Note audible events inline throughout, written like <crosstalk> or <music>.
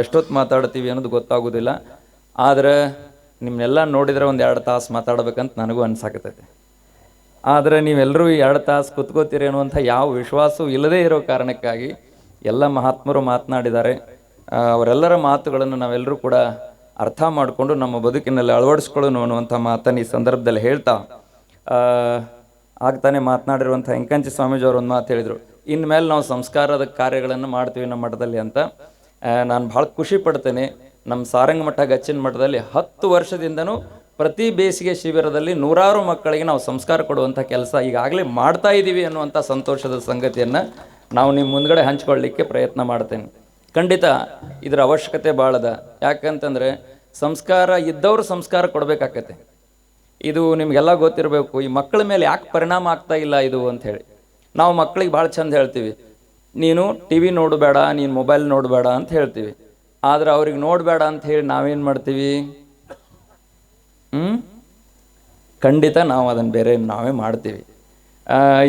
ಎಷ್ಟೊತ್ತು ಮಾತಾಡ್ತೀವಿ ಅನ್ನೋದು ಗೊತ್ತಾಗೋದಿಲ್ಲ. ಆದರೆ ನಿಮ್ಮನ್ನೆಲ್ಲ ನೋಡಿದರೆ ಒಂದು ಎರಡು ತಾಸು ಮಾತಾಡ್ಬೇಕಂತ ನನಗೂ ಅನ್ಸಾಕತ್ತೈತೆ. ಆದರೆ ನೀವೆಲ್ಲರೂ ಎರಡು ತಾಸು ಕುತ್ಕೋತೀರಿ ಅನ್ನುವಂಥ ಯಾವ ವಿಶ್ವಾಸವೂ ಇಲ್ಲದೇ ಇರೋ ಕಾರಣಕ್ಕಾಗಿ ಎಲ್ಲ ಮಹಾತ್ಮರು ಮಾತನಾಡಿದ್ದಾರೆ. ಅವರೆಲ್ಲರ ಮಾತುಗಳನ್ನು ನಾವೆಲ್ಲರೂ ಕೂಡ ಅರ್ಥ ಮಾಡಿಕೊಂಡು ನಮ್ಮ ಬದುಕಿನಲ್ಲಿ ಅಳವಡಿಸ್ಕೊಳ್ಳೋಣ ಅನ್ನುವಂಥ ಮಾತನ್ನು ಈ ಸಂದರ್ಭದಲ್ಲಿ ಹೇಳ್ತಾ ಆಗ್ತಾನೆ ಮಾತನಾಡಿರುವಂಥ ಎಂಕಂಚಿ ಸ್ವಾಮೀಜಿಯವರು ಒಂದು ಮಾತು ಹೇಳಿದರು, ಇನ್ಮೇಲೆ ನಾವು ಸಂಸ್ಕಾರದ ಕಾರ್ಯಗಳನ್ನು ಮಾಡ್ತೀವಿ ನಮ್ಮ ಮಠದಲ್ಲಿ ಅಂತ. ನಾನು ಭಾಳ ಖುಷಿ ಪಡ್ತೇನೆ. ನಮ್ಮ ಸಾರಂಗ ಮಠ ಗಚ್ಚಿನ ಮಠದಲ್ಲಿ ಹತ್ತು ವರ್ಷದಿಂದನೂ ಪ್ರತಿ ಬೇಸಿಗೆ ಶಿಬಿರದಲ್ಲಿ ನೂರಾರು ಮಕ್ಕಳಿಗೆ ನಾವು ಸಂಸ್ಕಾರ ಕೊಡುವಂಥ ಕೆಲಸ ಈಗಾಗಲೇ ಮಾಡ್ತಾ ಇದ್ದೀವಿ ಅನ್ನುವಂಥ ಸಂತೋಷದ ಸಂಗತಿಯನ್ನು ನಾವು ನಿಮ್ಮ ಮುಂದ್ಗಡೆ ಹಂಚ್ಕೊಳ್ಳಿಕ್ಕೆ ಪ್ರಯತ್ನ ಮಾಡ್ತೇನೆ. ಖಂಡಿತ ಇದರ ಅವಶ್ಯಕತೆ ಭಾಳದ ಯಾಕಂತಂದರೆ ಸಂಸ್ಕಾರ ಇದ್ದವರು ಸಂಸ್ಕಾರ ಕೊಡಬೇಕಾಗತ್ತೆ ಇದು ನಿಮಗೆಲ್ಲ ಗೊತ್ತಿರಬೇಕು, ಈ ಮಕ್ಕಳ ಮೇಲೆ ಯಾಕೆ ಪರಿಣಾಮ ಆಗ್ತಾ ಇಲ್ಲ ಇದು ಅಂತ ಹೇಳಿ ನಾವು ಮಕ್ಕಳಿಗೆ ಭಾಳ ಚಂದ ಹೇಳ್ತೀವಿ. ನೀನು ಟಿ ವಿ ನೋಡಬೇಡ, ನೀನು ಮೊಬೈಲ್ ನೋಡಬೇಡ ಅಂತ ಹೇಳ್ತೀವಿ. ಆದ್ರೆ ಅವ್ರಿಗೆ ನೋಡಬೇಡ ಅಂತ ಹೇಳಿ ನಾವೇನು ಮಾಡ್ತೀವಿ? ಹ್ಞೂ ಖಂಡಿತ ನಾವು ಅದನ್ನು ಬೇರೆ ನಾವೇ ಮಾಡ್ತೀವಿ.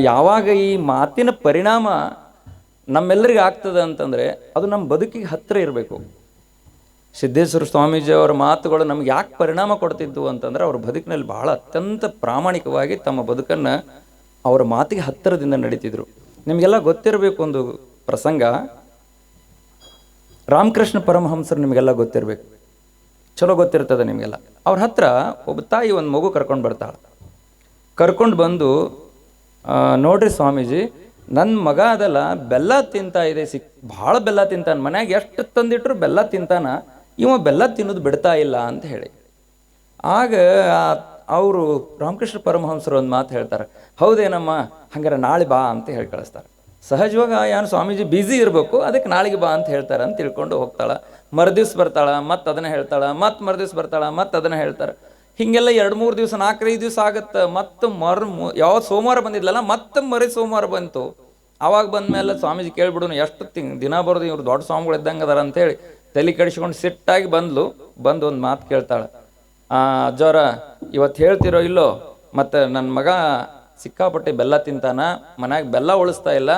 ಯಾವಾಗ ಈ ಮಾತಿನ ಪರಿಣಾಮ ನಮ್ಮೆಲ್ಲರಿಗೆ ಆಗ್ತದೆ ಅಂತಂದರೆ ಅದು ನಮ್ಮ ಬದುಕಿಗೆ ಹತ್ತಿರ ಇರಬೇಕು. ಸಿದ್ದೇಶ್ವರ ಸ್ವಾಮೀಜಿ ಅವರ ಮಾತುಗಳು ನಮ್ಗೆ ಯಾಕೆ ಪರಿಣಾಮ ಕೊಡ್ತಿದ್ವು ಅಂತಂದ್ರೆ ಅವ್ರ ಬದುಕಿನಲ್ಲಿ ಬಹಳ ಅತ್ಯಂತ ಪ್ರಾಮಾಣಿಕವಾಗಿ ತಮ್ಮ ಬದುಕನ್ನು ಅವರ ಮಾತಿಗೆ ಹತ್ತಿರದಿಂದ ನಡೀತಿದ್ರು. ನಿಮಗೆಲ್ಲ ಗೊತ್ತಿರಬೇಕು ಒಂದು ಪ್ರಸಂಗ. ರಾಮಕೃಷ್ಣ ಪರಮಹಂಸರು ನಿಮಗೆಲ್ಲ ಗೊತ್ತಿರಬೇಕು. ಚಲೋ ಗೊತ್ತಿರ್ತದೆ ನಿಮಗೆಲ್ಲ. ಅವ್ರ ಹತ್ರ ಒಬ್ಬ ತಾಯಿ ಒಂದು ಮಗು ಕರ್ಕೊಂಡು ಬರ್ತಾಳೆ. ಕರ್ಕೊಂಡು ಬಂದು ಆ, ನೋಡ್ರಿ ಸ್ವಾಮೀಜಿ ನನ್ನ ಮಗ ಅದಲ್ಲ ಬೆಲ್ಲ ತಿಂತಾ ಇದೆ ಸಿಕ್ ಭಾಳ ಬೆಲ್ಲ ತಿಂತಾನೆ ಮನ್ಯಾಗ ಎಷ್ಟು ತಂದಿಟ್ರು ಬೆಲ್ಲ ತಿಂತಾನ ಇವ ಬೆಲ್ಲ ತಿನ್ನೋದು ಬಿಡ್ತಾ ಇಲ್ಲ ಅಂತ ಹೇಳಿ. ಆಗ ಅವರು ರಾಮಕೃಷ್ಣ ಪರಮಹಂಸರು ಒಂದು ಮಾತು ಹೇಳ್ತಾರೆ, ಹೌದೇನಮ್ಮ, ಹಂಗಾರೆ ನಾಳೆ ಬಾ ಅಂತ ಹೇಳಿ ಕಳಿಸ್ತಾರೆ. ಸಹಜವಾಗ ಯಾರು ಸ್ವಾಮೀಜಿ ಬ್ಯುಸಿ ಇರಬೇಕು, ಅದಕ್ಕೆ ನಾಳೆಗೆ ಬಾ ಅಂತ ಹೇಳ್ತಾರೆ ಅಂತ ತಿಳ್ಕೊಂಡು ಹೋಗ್ತಾಳೆ. ಮರುದಿವ್ಸ ಬರ್ತಾಳೆ, ಮತ್ತೆ ಅದನ್ನು ಹೇಳ್ತಾಳೆ, ಮತ್ತೆ ಮರುದಿವ್ಸ ಬರ್ತಾಳೆ, ಮತ್ತೆ ಅದನ್ನು ಹೇಳ್ತಾರೆ. ಹೀಗೆಲ್ಲ ಎರಡು ಮೂರು ದಿವಸ, ನಾಲ್ಕೈದು ದಿವಸ ಆಗತ್ತೆ, ಮತ್ತೆ ಮರು ಯಾವ ಸೋಮವಾರ ಬಂದಿದ್ಲಲ್ಲ, ಮತ್ತೆ ಮರಿ ಸೋಮವಾರ ಬಂತು. ಅವಾಗ ಬಂದ್ಮೇಲೆ ಸ್ವಾಮೀಜಿ ಕೇಳ್ಬಿಡು ಎಷ್ಟು ತಿಂಗ್, ದಿನ ಬರೋದು ಇವ್ರು ದೊಡ್ಡ ಸ್ವಾಮಿಗಳು ಇದ್ದಂಗೆ ಅದಾರ ಅಂತೇಳಿ ತಲೆ ಕಡಿಸ್ಕೊಂಡು ಸಿಟ್ಟಾಗಿ ಬಂದ್ಲು, ಬಂದು ಒಂದು ಮಾತು ಕೇಳ್ತಾಳೆ. ಅಜ್ಜವ್ರ ಇವತ್ತು ಹೇಳ್ತಿರೋ ಇಲ್ಲೋ ಮತ್ತು ನನ್ನ ಮಗ ಸಿಕ್ಕಾಪಟ್ಟೆ ಬೆಲ್ಲ ತಿಂತಾನ ಮನ್ಯಾಗ ಬೆಲ್ಲ ಉಳಿಸ್ತಾ ಇಲ್ಲ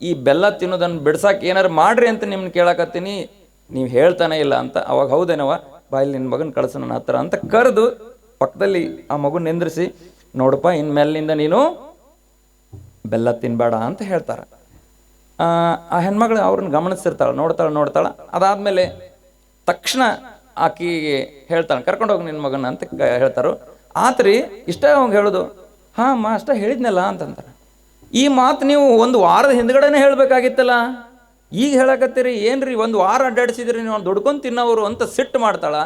ಈ ಬೆಲ್ಲ ತಿನ್ನೋದನ್ನು ಬಿಡ್ಸಕ್ಕೆ ಏನಾರು ಮಾಡ್ರಿ ಅಂತ ನಿಮ್ನ ಕೇಳಕತ್ತೀನಿ ನೀವು ಹೇಳ್ತಾನೆ ಇಲ್ಲ ಅಂತ. ಅವಾಗ ಹೌದೇನವ ಬಾಯಲ್ಲಿ ನಿನ್ನ ಮಗನ ಕಳಿಸ ನನ್ನ ಹತ್ರ ಅಂತ ಕರೆದು ಪಕ್ಕದಲ್ಲಿ ಆ ಮಗು ನಿಂದ್ರಿಸಿ ನೋಡಪ್ಪ ಇನ್ಮೇಲಿನಿಂದ ನೀನು ಬೆಲ್ಲ ತಿನ್ಬೇಡ ಅಂತ ಹೇಳ್ತಾರೆ. ಆ, ಹೆಣ್ಮಗಳು ಅವ್ರನ್ನ ಗಮನಿಸಿರ್ತಾಳೆ ನೋಡ್ತಾಳೆ ನೋಡ್ತಾಳೆ. ಅದಾದ್ಮೇಲೆ ತಕ್ಷಣ ಆಕಿಗೆ ಹೇಳ್ತಾನೆ, ಕರ್ಕೊಂಡು ಹೋಗಿ ನಿನ್ನ ಮಗನ ಅಂತ ಹೇಳ್ತಾರೋ. ಆತ್ರಿ, ಇಷ್ಟ ಅವಂಗ ಹೇಳೋದು? ಹಾಂ ಅಮ್ಮ, ಅಷ್ಟ ಹೇಳಿದ್ನಲ್ಲ ಅಂತಂತಾರೆ ಈ ಮಾತು ನೀವು ಒಂದು ವಾರದ ಹಿಂದ್ಗಡೆನೇ ಹೇಳಬೇಕಾಗಿತ್ತಲ್ಲ? ಈಗ ಹೇಳಕತ್ತೀರಿ, ಏನ್ರಿ ಒಂದು ವಾರ ಅಡ್ಡಾಡಿಸಿದ್ರಿ ನೀವು ದುಡ್ಕೊಂಡು ತಿನ್ನೋರು ಅಂತ ಸಿಟ್ಟು ಮಾಡ್ತಾಳ.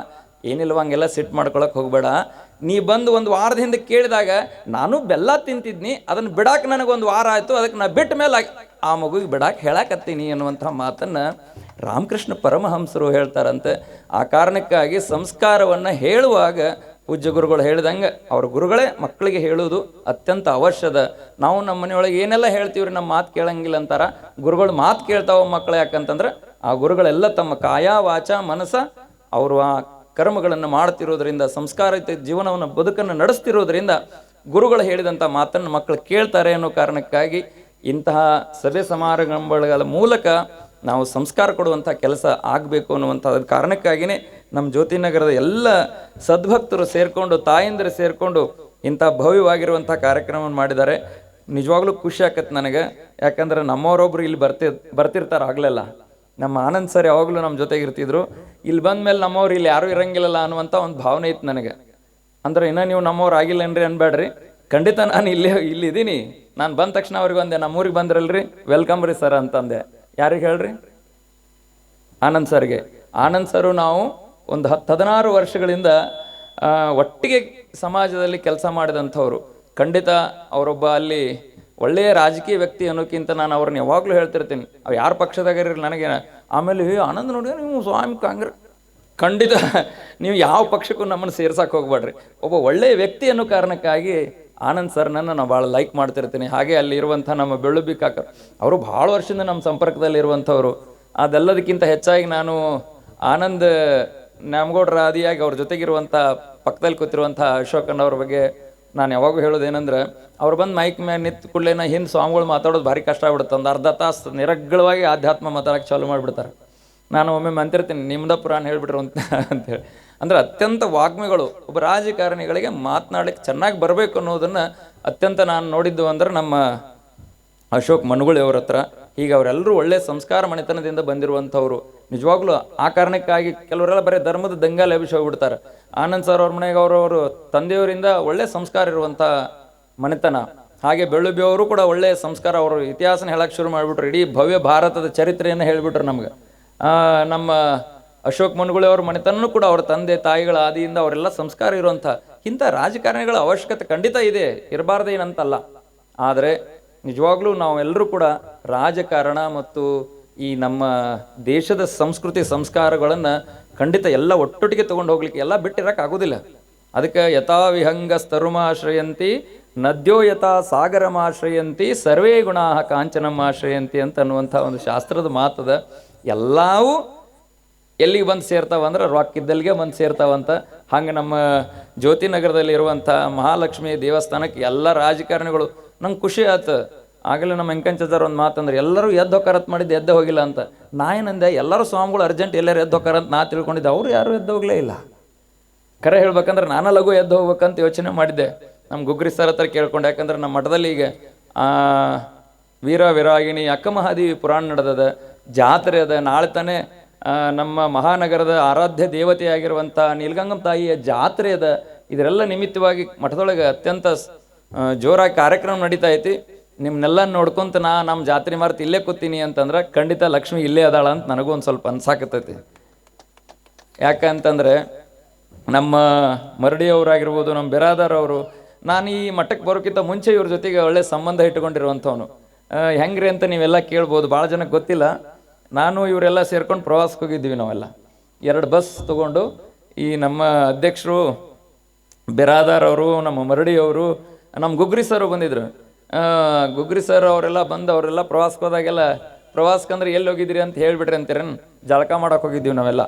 ಏನಿಲ್ವ ಹಂಗೆಲ್ಲ ಸಿಟ್ಟು ಮಾಡ್ಕೊಳಕ್ಕೆ ಹೋಗಬೇಡ. ನೀ ಬಂದು ಒಂದು ವಾರದ ಹಿಂದೆ ಕೇಳಿದಾಗ, ನಾನು ಬೆಲ್ಲ ತಿಂತಿದ್ನಿ ಅದನ್ನು ಬಿಡಾಕ ನನಗೊಂದು ವಾರ ಆಯಿತು ಅದಕ್ಕೆ ನಾ ಬಿಟ್ಟ ಮೇಲೆ ಆ ಮಗುಗೆ ಬಿಡಾಕ ಹೇಳಕತ್ತೀನಿ ಅನ್ನುವಂಥ ಮಾತನ್ನು ರಾಮಕೃಷ್ಣ ಪರಮಹಂಸರು ಹೇಳ್ತಾರಂತೆ, ಆ ಕಾರಣಕ್ಕಾಗಿ ಸಂಸ್ಕಾರವನ್ನು ಹೇಳುವಾಗ ಪೂಜ್ಯ ಗುರುಗಳು ಹೇಳಿದಂಗೆ, ಅವ್ರ ಗುರುಗಳೇ ಮಕ್ಕಳಿಗೆ ಹೇಳುವುದು ಅತ್ಯಂತ ಅವಶ್ಯದ. ನಾವು ನಮ್ಮ ಮನೆಯೊಳಗೆ ಏನೆಲ್ಲ ಹೇಳ್ತೀವ್ರಿ ನಮ್ಮ ಮಾತು ಕೇಳಂಗಿಲ್ಲ ಅಂತಾರ. ಗುರುಗಳು ಮಾತು ಕೇಳ್ತಾವ ಮಕ್ಕಳು ಯಾಕಂತಂದ್ರೆ, ಆ ಗುರುಗಳೆಲ್ಲ ತಮ್ಮ ಕಾಯ, ವಾಚ ಮನಸ್ಸ ಅವರು ಆ ಕರ್ಮಗಳನ್ನು ಮಾಡ್ತಿರೋದ್ರಿಂದ, ಸಂಸ್ಕಾರಯುತ ಜೀವನವನ್ನು ಬದುಕನ್ನು ನಡೆಸ್ತಿರೋದ್ರಿಂದ ಗುರುಗಳು ಹೇಳಿದಂಥ ಮಾತನ್ನು ಮಕ್ಕಳು ಕೇಳ್ತಾರೆ ಅನ್ನೋ ಕಾರಣಕ್ಕಾಗಿ ಇಂತಹ ಸಭೆ ಸಮಾರಂಭಗಳ ಮೂಲಕ ನಾವು ಸಂಸ್ಕಾರ ಕೊಡುವಂಥ ಕೆಲಸ ಆಗಬೇಕು ಅನ್ನುವಂಥ ಕಾರಣಕ್ಕಾಗಿಯೇ ನಮ್ಮ ಜ್ಯೋತಿನಗರದ ಎಲ್ಲ ಸದ್ಭಕ್ತರು ಸೇರಿಕೊಂಡು, ತಾಯಂದಿರು ಸೇರಿಕೊಂಡು ಇಂಥ ಭವ್ಯವಾಗಿರುವಂಥ ಕಾರ್ಯಕ್ರಮವನ್ನು ಮಾಡಿದ್ದಾರೆ. ನಿಜವಾಗ್ಲೂ ಖುಷಿ ಆಕತ್ತೆ ನನಗೆ. ಯಾಕಂದ್ರೆ ನಮ್ಮವರೊಬ್ಬರು ಇಲ್ಲಿ ಬರ್ತಿ, ಬರ್ತಿರ್ತಾರೆ ಆಗ್ಲೆಲ್ಲ. ನಮ್ಮ ಆನಂದ್ ಸರ್ ಯಾವಾಗಲೂ ನಮ್ಮ ಜೊತೆಗೆ ಇರ್ತಿದ್ರು. ಇಲ್ಲಿ ಬಂದ್ಮೇಲೆ ನಮ್ಮವ್ರು ಇಲ್ಲಿ ಯಾರೂ ಇರಂಗಿಲ್ಲಲ್ಲ ಅನ್ನುವಂಥ ಒಂದು ಭಾವನೆ ಇತ್ತು ನನಗೆ. ಅಂದ್ರೆ ಇನ್ನೂ ನೀವು ನಮ್ಮವ್ರು ಆಗಿಲ್ಲನ್ರಿ ಅನ್ಬೇಡ್ರಿ ಖಂಡಿತ ನಾನು ಇಲ್ಲಿ, ಇಲ್ಲಿದ್ದೀನಿ. ನಾನು ಬಂದ ತಕ್ಷಣ ಅವ್ರಿಗೆ ಒಂದೆ ನಮ್ಮೂರಿಗೆ ಬಂದ್ರಲ್ರಿ. ವೆಲ್ಕಮ್ ರೀ ಸರ್ ಅಂತಂದೆ. ಯಾರಿಗೆ ಹೇಳ್ರಿ? ಆನಂದ್ ಸರ್ಗೆ. ಆನಂದ್ ಸರು ನಾವು ಒಂದು ಹತ್ತು ಹದಿನಾರು ವರ್ಷಗಳಿಂದ ಒಟ್ಟಿಗೆ ಸಮಾಜದಲ್ಲಿ ಕೆಲಸ ಮಾಡಿದಂಥವ್ರು. ಖಂಡಿತ ಅವರೊಬ್ಬ ಅಲ್ಲಿ ಒಳ್ಳೆಯ ರಾಜಕೀಯ ವ್ಯಕ್ತಿ ಅನ್ನೋಕ್ಕಿಂತ ನಾನು ಅವ್ರನ್ನ ಯಾವಾಗಲೂ ಹೇಳ್ತಿರ್ತೀನಿ. ಅವ್ರು ಯಾರು ಪಕ್ಷದಾಗ ಇರಲಿ ನನಗೆ. ಆಮೇಲೆ "ಏ, ಆನಂದ್ ನೋಡಿದ್ರೆ ನೀವು ಸ್ವಾಮಿ ಕಾಂಗ್ರೆಸ್ ಖಂಡಿತ <laughs> ನೀವು ಯಾವ ಪಕ್ಷಕ್ಕೂ ನಮ್ಮನ್ನು ಸೇರ್ಸಕ್ಕೆ ಹೋಗ್ಬೇಡ್ರಿ. ಒಬ್ಬ ಒಳ್ಳೆಯ ವ್ಯಕ್ತಿ ಅನ್ನೋ ಕಾರಣಕ್ಕಾಗಿ ಆನಂದ್ ಸರ್ನನ್ನು ನಾನು ಭಾಳ ಲೈಕ್ ಮಾಡ್ತಿರ್ತೀನಿ. ಹಾಗೆ ಅಲ್ಲಿ ಇರುವಂಥ ನಮ್ಮ ಬೆಳ್ಳುಬ್ಬಿ ಕಾಕ ಅವರು ಭಾಳ ವರ್ಷದಿಂದ ನಮ್ಮ ಸಂಪರ್ಕದಲ್ಲಿ ಇರುವಂಥವ್ರು. ಅದೆಲ್ಲದಕ್ಕಿಂತ ಹೆಚ್ಚಾಗಿ ನಾನು ಆನಂದ್ ನ್ಯಾಮಗೌಡರ ಆದಿಯಾಗಿ ಅವ್ರ ಜೊತೆಗಿರುವಂಥ, ಪಕ್ಕದಲ್ಲಿ ಕೂತಿರುವಂಥ ಅಶೋಕನ್ ಅವ್ರ ಬಗ್ಗೆ ನಾನು ಯಾವಾಗೂ ಹೇಳೋದೇನೆಂದ್ರೆ, ಅವ್ರು ಬಂದು ಮೈಕ್ ಮೇಲೆ ನಿಂತು ಕೂಡಲೇನ ಹಿಂದೆ ಸ್ವಾಮಿಗಳು ಮಾತಾಡೋದು ಭಾರಿ ಕಷ್ಟ ಆಗ್ಬಿಡುತ್ತೆ. ಒಂದು ಅರ್ಧ ತಾಸು ನಿರಗ್ಗಳವಾಗಿ ಆಧ್ಯಾತ್ಮ ಮಾತಾಡೋಕ್ಕೆ ಚಾಲು ಮಾಡಿಬಿಡ್ತಾರೆ. ನಾನು ಒಮ್ಮೆ ಅಂತಿರ್ತೀನಿ ನಿಮ್ದ ಪುರಾಣ ಹೇಳ್ಬಿಟ್ರು ಅಂತ ಅಂತೇಳಿ ಅಂದ್ರೆ ಅತ್ಯಂತ ವಾಗ್ಮಿಗಳು ಒಬ್ಬ ರಾಜಕಾರಣಿಗಳಿಗೆ ಮಾತನಾಡಲಿಕ್ಕೆ ಚೆನ್ನಾಗಿ ಬರಬೇಕು ಅನ್ನೋದನ್ನ ಅತ್ಯಂತ ನಾನು ನೋಡಿದ್ದು ಅಂದ್ರೆ ನಮ್ಮ ಅಶೋಕ್ ಮನುಗುಳಿ ಅವ್ರ ಹತ್ರ. ಈಗ ಅವರೆಲ್ಲರೂ ಒಳ್ಳೆ ಸಂಸ್ಕಾರ ಮನೆತನದಿಂದ ಬಂದಿರುವಂಥವ್ರು. ನಿಜವಾಗ್ಲೂ ಆ ಕಾರಣಕ್ಕಾಗಿ ಕೆಲವರೆಲ್ಲ ಬರೀ ಧರ್ಮದ ದಂಗಾಲೆ ಹೋಗ್ಬಿಡ್ತಾರೆ ಆನಂದ್ ಸರ್ ಅವ್ರ ಮನೆಗೆ ಅವರವರು ತಂದೆಯವರಿಂದ ಒಳ್ಳೆ ಸಂಸ್ಕಾರ ಇರುವಂಥ ಮನೆತನ. ಹಾಗೆ ಬೆಳ್ಳುಬಿ ಅವರು ಕೂಡ ಒಳ್ಳೆ ಸಂಸ್ಕಾರ ಅವರು ಇತಿಹಾಸನ ಹೇಳಕ್ಕೆ ಶುರು ಮಾಡಿಬಿಟ್ರು. ಇಡೀ ಭವ್ಯ ಭಾರತದ ಚರಿತ್ರೆಯನ್ನು ಹೇಳಿಬಿಟ್ರು ನಮ್ಗೆ. ನಮ್ಮ ಅಶೋಕ್ ಮನುಗುಳಿ ಅವ್ರ ಮನೆತನೂ ಕೂಡ ಅವ್ರ ತಂದೆ, ತಾಯಿಗಳ ಆದಿಯಿಂದ ಅವರೆಲ್ಲ ಸಂಸ್ಕಾರ ಇರುವಂಥ ಇಂಥ ರಾಜಕಾರಣಿಗಳ ಅವಶ್ಯಕತೆ ಖಂಡಿತ ಇದೆ ಇರಬಾರ್ದೇನಂತಲ್ಲ ಆದರೆ ನಿಜವಾಗ್ಲೂ ನಾವೆಲ್ಲರೂ ಕೂಡ ರಾಜಕಾರಣ ಮತ್ತು ಈ ನಮ್ಮ ದೇಶದ ಸಂಸ್ಕೃತಿ ಸಂಸ್ಕಾರಗಳನ್ನು ಖಂಡಿತ ಎಲ್ಲ ಒಟ್ಟೊಟ್ಟಿಗೆ ತಗೊಂಡು ಹೋಗ್ಲಿಕ್ಕೆ ಎಲ್ಲ ಬಿಟ್ಟಿರೋಕ್ಕಾಗೋದಿಲ್ಲ ಅದಕ್ಕೆ ಯಥಾ ವಿಹಂಗ ಸ್ತರುಮಾಶ್ರಯಂತಿ ನದ್ಯೋ ಯಥಾ ಸಾಗರಮಾಶ್ರಯಂತಿ, ಸರ್ವೇ ಗುಣಾಹ ಕಾಂಚನಮಾಶ್ರಯಂತಿ ಅಂತ ಅನ್ನುವಂಥ ಒಂದು ಶಾಸ್ತ್ರದ ಮಾತದ ಎಲ್ಲವೂ ಎಲ್ಲಿಗೆ ಬಂದು ಸೇರ್ತಾವ ಅಂದ್ರೆ ರಾಕ್ ಇದ್ದಲ್ಲಿಗೆ ಬಂದು ಸೇರ್ತಾವಂತ ಹಂಗೆ ನಮ್ಮ ಜ್ಯೋತಿನಗರದಲ್ಲಿ ಇರುವಂಥ ಮಹಾಲಕ್ಷ್ಮಿ ದೇವಸ್ಥಾನಕ್ಕೆ ಎಲ್ಲ ರಾಜಕಾರಣಿಗಳು ನಂಗೆ ಖುಷಿ ಆಯ್ತು ಆಗಲೇ ನಮ್ಮ ವೆಂಕಂಚದವ್ರು ಒಂದು ಮಾತಂದ್ರೆ ಎಲ್ಲರೂ ಎದ್ದು ಹೋಕಾರತ್ ಮಾಡಿದ್ದು, ಎದ್ದೆ ಹೋಗಿಲ್ಲ ಅಂತ. ನಾ ಏನಂದೆ ಎಲ್ಲರೂ ಸ್ವಾಮಿಗಳು ಅರ್ಜೆಂಟ್ ಎಲ್ಲರೂ ಎದ್ದು ಅಂತ ನಾ ತಿಳ್ಕೊಂಡಿದ್ದೆ, ಅವರು ಯಾರು ಎದ್ದು ಹೋಗಲೇ ಇಲ್ಲ. ಕರೆ ಹೇಳ್ಬೇಕಂದ್ರೆ ನಾನು ಲಘು ಎದ್ದು ಹೋಗ್ಬೇಕಂತ ಯೋಚನೆ ಮಾಡಿದ್ದೆ. ನಮ್ಮ ಗುಗ್ರಿ ಸರ್ ಹತ್ರ ಕೇಳ್ಕೊಂಡೆ, ಯಾಕಂದ್ರೆ ನಮ್ಮ ಮಠದಲ್ಲಿ ಈಗ ವೀರ ವಿರಾಗಿಣಿ ಅಕ್ಕ ಮಹಾದೇವಿ ಪುರಾಣ ನಡೆದದ, ಜಾತ್ರೆ ಅದ, ನಾಳೆ ತಾನೇ ನಮ್ಮ ಮಹಾನಗರದ ಆರಾಧ್ಯ ದೇವತೆಯಾಗಿರುವಂಥ ನೀಲ್ಗಂಗಮ್ಮ ತಾಯಿಯ ಜಾತ್ರೆ ಅದ ಇದರೆಲ್ಲ ನಿಮಿತ್ತವಾಗಿ ಮಠದೊಳಗೆ ಅತ್ಯಂತ ಜೋರಾಗಿ ಕಾರ್ಯಕ್ರಮ ನಡೀತಾ ಐತಿ. ನಿಮ್ಮನ್ನೆಲ್ಲ ನೋಡ್ಕೊಂತ ನಾ ನಮ್ಮ ಜಾತ್ರೆ ಮಾರ್ತಿ ಇಲ್ಲೇ ಕೂತೀನಿ ಅಂತಂದ್ರೆ ಖಂಡಿತ ಲಕ್ಷ್ಮಿ ಇಲ್ಲೇ ಅದಾಳ ಅಂತ ನನಗೂ ಒಂದು ಸ್ವಲ್ಪ ಅನ್ಸಾಕತ್ತೈತಿ. ಯಾಕಂತಂದ್ರೆ ನಮ್ಮ ಮರಡಿಯವರಾಗಿರ್ಬೋದು ನಮ್ಮ ಬಿರಾದಾರ್ ಅವರು, ನಾನು ಈ ಮಠಕ್ಕೆ ಬರೋಕ್ಕಿಂತ ಮುಂಚೆ ಇವ್ರ ಜೊತೆಗೆ ಒಳ್ಳೆ ಸಂಬಂಧ ಇಟ್ಕೊಂಡಿರುವಂಥವನು ಹೆಂಗ್ರಿ ಅಂತ ನೀವೆಲ್ಲ ಕೇಳ್ಬೋದು ಭಾಳ ಜನಕ್ಕೆ ಗೊತ್ತಿಲ್ಲ. ನಾನು ಇವರೆಲ್ಲ ಸೇರ್ಕೊಂಡು ಪ್ರವಾಸಕ್ಕೆ ಹೋಗಿದ್ದೀವಿ ನಾವೆಲ್ಲ. ಎರಡು ಬಸ್ ತಗೊಂಡು ಈ ನಮ್ಮ ಅಧ್ಯಕ್ಷರು ಬಿರಾದಾರ್ ಅವರು, ನಮ್ಮ ಮರಡಿ ಅವರು, ನಮ್ಮ ಗುಗ್ರಿ ಸರ್ ಬಂದಿದ್ರು. ಗುಗ್ರಿ ಸರ್ ಅವರೆಲ್ಲ ಬಂದು ಅವರೆಲ್ಲ ಪ್ರವಾಸಕ್ಕೆ ಹೋದಾಗೆಲ್ಲ, ಪ್ರವಾಸಕ್ಕೆ ಅಂದ್ರೆ ಎಲ್ಲಿ ಹೋಗಿದ್ರಿ ಅಂತ ಹೇಳ್ಬಿಟ್ರಿ ಅಂತೀರೇನು? ಜಳಕ ಮಾಡಕ್ಕೆ ಹೋಗಿದ್ದೀವಿ ನಾವೆಲ್ಲ.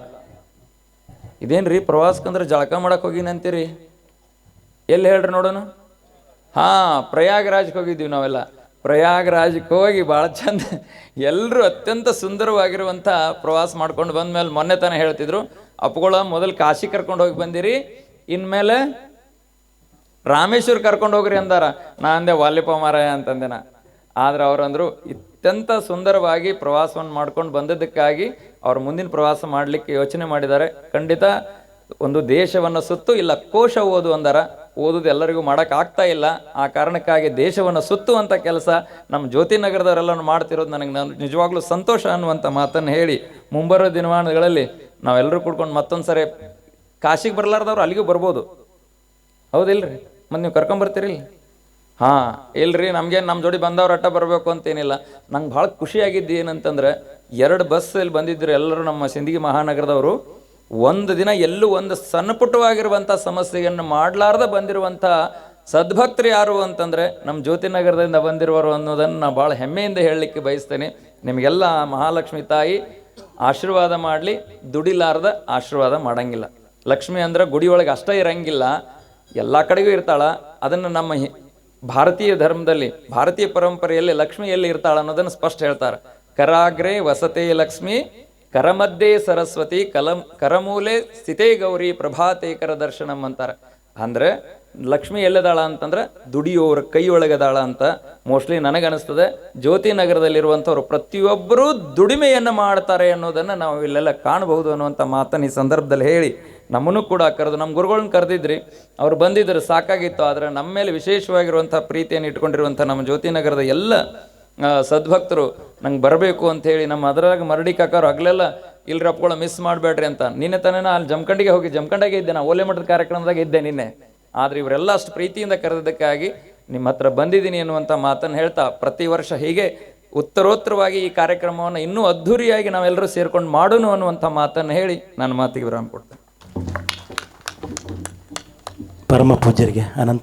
ಇದೇನ್ರಿ ಪ್ರವಾಸಕ್ಕಂದ್ರೆ ಜಳಕ ಮಾಡಕ್ ಹೋಗಿನ ಅಂತೀರಿ? ಎಲ್ಲಿ ಹೇಳ್ರಿ ನೋಡೋಣ? ಹಾ, ಪ್ರಯಾಗರಾಜ್ಗೆ ಹೋಗಿದ್ದೀವಿ ನಾವೆಲ್ಲ. ಪ್ರಯಾಗರಾಜ್ಗೆ ಹೋಗಿ ಭಾಳ ಚಂದ ಎಲ್ಲರೂ ಅತ್ಯಂತ ಸುಂದರವಾಗಿರುವಂಥ ಪ್ರವಾಸ ಮಾಡ್ಕೊಂಡು ಬಂದ್ಮೇಲೆ ಮೊನ್ನೆ ತಾನೇ ಹೇಳ್ತಿದ್ರು, ಅಪ್ಪಗಳ, ಮೊದಲು ಕಾಶಿ ಕರ್ಕೊಂಡು ಹೋಗಿ ಬಂದಿರಿ, ಇನ್ಮೇಲೆ ರಾಮೇಶ್ವರ್ ಕರ್ಕೊಂಡು ಹೋಗ್ರಿ ಅಂದಾರ. ನಾ ಅಂದೆ, ವಾಲಿಪ ಮಾರಾಯ, ಅಂತಂದೆ ನಾ. ಆದ್ರೆ ಅವ್ರಂದ್ರು ಅತ್ಯಂತ ಸುಂದರವಾಗಿ ಪ್ರವಾಸವನ್ನು ಮಾಡ್ಕೊಂಡು ಬಂದದ್ದಕ್ಕಾಗಿ ಅವ್ರ ಮುಂದಿನ ಪ್ರವಾಸ ಮಾಡಲಿಕ್ಕೆ ಯೋಚನೆ ಮಾಡಿದ್ದಾರೆ ಖಂಡಿತ ಒಂದು ದೇಶವನ್ನು ಸುತ್ತು ಇಲ್ಲ, ಕೋಶ ಓದು ಅಂದರ. ಓದೋದು ಎಲ್ಲರಿಗೂ ಮಾಡೋಕ್ಕಾಗ್ತಾ ಇಲ್ಲ. ಆ ಕಾರಣಕ್ಕಾಗಿ ದೇಶವನ್ನು ಸುತ್ತುವಂಥ ಕೆಲಸ ನಮ್ಮ ಜ್ಯೋತಿ ನಗರದವರೆಲ್ಲ ಮಾಡ್ತಿರೋದು ನನಗೆ ನಾನು ನಿಜವಾಗ್ಲೂ ಸಂತೋಷ ಅನ್ನುವಂಥ ಮಾತನ್ನು ಹೇಳಿ ಮುಂಬರುವ ದಿನಮಾನಗಳಲ್ಲಿ ನಾವೆಲ್ಲರೂ ಕೂಡ್ಕೊಂಡು ಮತ್ತೊಂದು ಸರಿ ಕಾಶಿಗೆ ಬರಲಾರ್ದವ್ರು ಅಲ್ಲಿಗೂ ಬರ್ಬೋದು. ಹೌದಿಲ್ರಿ? ಮತ್ತು ನೀವು ಕರ್ಕೊಂಬರ್ತೀರಿ ಹಾಂ, ಇಲ್ರಿ ನಮಗೆ ನಮ್ಮ ಜೋಡಿ ಬಂದವ್ರು ಅಟ್ಟ ಬರಬೇಕು ಅಂತೇನಿಲ್ಲ. ನಂಗೆ ಭಾಳ ಖುಷಿಯಾಗಿದ್ದು ಏನಂತಂದ್ರೆ, ಎರಡು ಬಸ್ಸಲ್ಲಿ ಬಂದಿದ್ರು ಎಲ್ಲರೂ ನಮ್ಮ ಸಿಂದಗಿ ಮಹಾನಗರದವರು. ಒಂದು ದಿನ ಎಲ್ಲೂ ಒಂದು ಸಣ್ಣಪುಟ್ಟವಾಗಿರುವಂಥ ಸಮಸ್ಯೆಯನ್ನು ಮಾಡಲಾರ್ದ ಬಂದಿರುವಂಥ ಸದ್ಭಕ್ತರು ಯಾರು ಅಂತಂದರೆ ನಮ್ಮ ಜ್ಯೋತಿನಗರದಿಂದ ಬಂದಿರುವರು ಅನ್ನೋದನ್ನು ನಾನು ಭಾಳ ಹೆಮ್ಮೆಯಿಂದ ಹೇಳಲಿಕ್ಕೆ ಬಯಸ್ತೇನೆ. ನಿಮಗೆಲ್ಲ ಮಹಾಲಕ್ಷ್ಮಿ ತಾಯಿ ಆಶೀರ್ವಾದ ಮಾಡಲಿ, ದುಡಿಲಾರ್ದ ಆಶೀರ್ವಾದ ಮಾಡಂಗಿಲ್ಲ. ಲಕ್ಷ್ಮಿ ಅಂದ್ರೆ ಗುಡಿಯೊಳಗೆ ಅಷ್ಟೇ ಇರಂಗಿಲ್ಲ, ಎಲ್ಲ ಕಡೆಗೂ ಇರ್ತಾಳ. ಅದನ್ನು ನಮ್ಮ ಭಾರತೀಯ ಧರ್ಮದಲ್ಲಿ, ಭಾರತೀಯ ಪರಂಪರೆಯಲ್ಲಿ ಲಕ್ಷ್ಮಿ ಎಲ್ಲಿ ಇರ್ತಾಳ ಅನ್ನೋದನ್ನು ಸ್ಪಷ್ಟ ಹೇಳ್ತಾರೆ. ಕರಾಗ್ರೆ ವಸತೆ ಲಕ್ಷ್ಮಿ ಕರಮಧ್ಯೆ ಸರಸ್ವತಿ ಕಲಂ ಕರಮೂಲೆ ಸ್ಥಿತೇ ಗೌರಿ ಪ್ರಭಾತೇಕರ ದರ್ಶನಂ ಅಂತಾರೆ. ಅಂದ್ರೆ ಲಕ್ಷ್ಮಿ ಎಲ್ಲದಾಳ ಅಂತಂದ್ರೆ ದುಡಿಯೋರ ಕೈ ಒಳಗದಾಳ ಅಂತ ಮೋಸ್ಟ್ಲಿ ನನಗನಿಸ್ತದೆ ಜ್ಯೋತಿ ನಗರದಲ್ಲಿರುವಂಥವ್ರು ಪ್ರತಿಯೊಬ್ಬರೂ ದುಡಿಮೆಯನ್ನು ಮಾಡ್ತಾರೆ ಅನ್ನೋದನ್ನು ನಾವು ಇಲ್ಲೆಲ್ಲ ಕಾಣಬಹುದು ಅನ್ನುವಂಥ ಮಾತನ್ನು ಈ ಸಂದರ್ಭದಲ್ಲಿ ಹೇಳಿ ನಮ್ಮನ್ನು ಕೂಡ ಕರೆದು ನಮ್ಮ ಗುರುಗಳನ್ನ ಕರೆದಿದ್ರಿ. ಅವ್ರು ಬಂದಿದ್ರು ಸಾಕಾಗಿತ್ತು, ಆದರೆ ನಮ್ಮ ಮೇಲೆ ವಿಶೇಷವಾಗಿರುವಂಥ ಪ್ರೀತಿಯನ್ನು ಇಟ್ಕೊಂಡಿರುವಂಥ ನಮ್ಮ ಜ್ಯೋತಿ ನಗರದ ಎಲ್ಲ ಸದ್ಭಕ್ತರು, ನಂಗೆ ಬರಬೇಕು ಅಂತ ಹೇಳಿ ನಮ್ಮ ಅದರಾಗ ಮರಡಿ ಕಾಕಾರು ಹಗಲೆಲ್ಲ ಇಲ್ಲಿ ರಪ್ಕೊಳ ಮಿಸ್ ಮಾಡಬೇಡ್ರಿ ಅಂತ. ನಿನ್ನೆ ತಾನೇ ಅಲ್ಲಿ ಜಮಖಂಡಿಗೆ ಹೋಗಿ ಜಮಖಂಡಿಗೆ ಇದ್ದೆ ನಾ, ಓಲೆ ಮಠದ ಕಾರ್ಯಕ್ರಮದಾಗ ಇದ್ದೆ ನಿನ್ನೆ. ಆದ್ರೆ ಇವರೆಲ್ಲ ಅಷ್ಟು ಪ್ರೀತಿಯಿಂದ ಕರೆದಕ್ಕಾಗಿ ನಿಮ್ಮ ಹತ್ರ ಬಂದಿದ್ದೀನಿ ಅನ್ನುವಂಥ ಮಾತನ್ನು ಹೇಳ್ತಾ, ಪ್ರತಿ ವರ್ಷ ಹೀಗೆ ಉತ್ತರೋತ್ತರವಾಗಿ ಈ ಕಾರ್ಯಕ್ರಮವನ್ನು ಇನ್ನೂ ಅದ್ಧೂರಿಯಾಗಿ ನಾವೆಲ್ಲರೂ ಸೇರ್ಕೊಂಡು ಮಾಡೋಣ ಅನ್ನುವಂಥ ಮಾತನ್ನು ಹೇಳಿ ನನ್ನ ಮಾತಿಗೆ ವಿರಾಮ ಕೊಡ್ತೇನೆ. ಪರಮ ಪೂಜರಿಗೆ ಅನಂತ